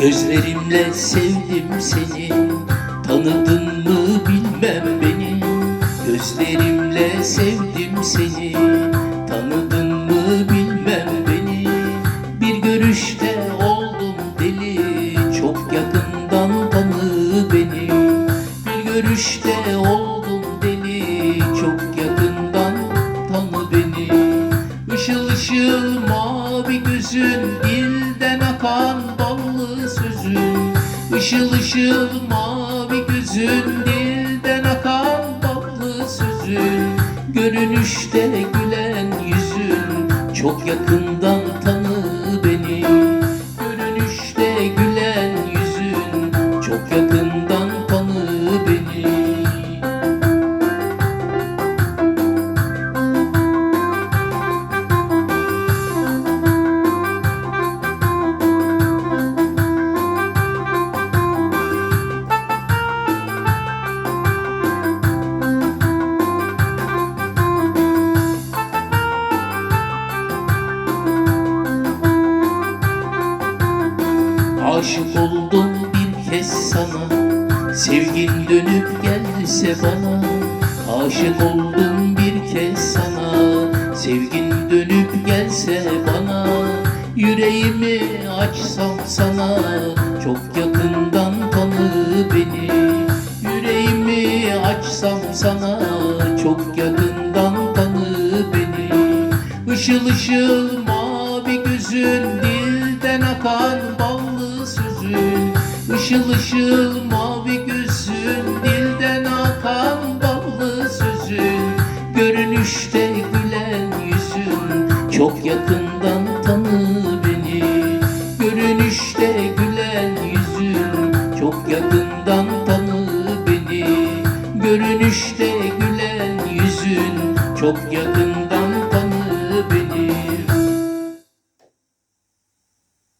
Gözlerimle sevdim seni. Tanıdın mı bilmem beni. Gözlerimle sevdim seni. Tanıdın mı bilmem beni. Bir görüşte oldum deli. Çok yakından tanı beni. Bir görüşte oldum deli. Çok yakından tanı beni. Işıl ışıl mavi gözün Dilden Işıl ışıl mavi gözün Dilden akan ballı sözün. Görünüşte gülen yüzün Çok yakından tanı beni. Görünüşte gülen yüzün Çok yakından Aşık oldum bir kez sana. Sevgin dönüp gelse bana. Aşık oldum bir kez sana. Sevgin dönüp gelse bana. Yüreğimi açsam sana. Çok yakından tanı beni. Yüreğimi açsam sana. Çok yakından tanı beni. Işıl ışıl mavi gözün Işıl ışıl mavi gözün Dilden akan ballı sözün Görünüşte gülen yüzün Çok yakından tanı beni. Görünüşte gülen yüzün Çok yakından tanı beni. Görünüşte gülen yüzün Çok yakından tanı beni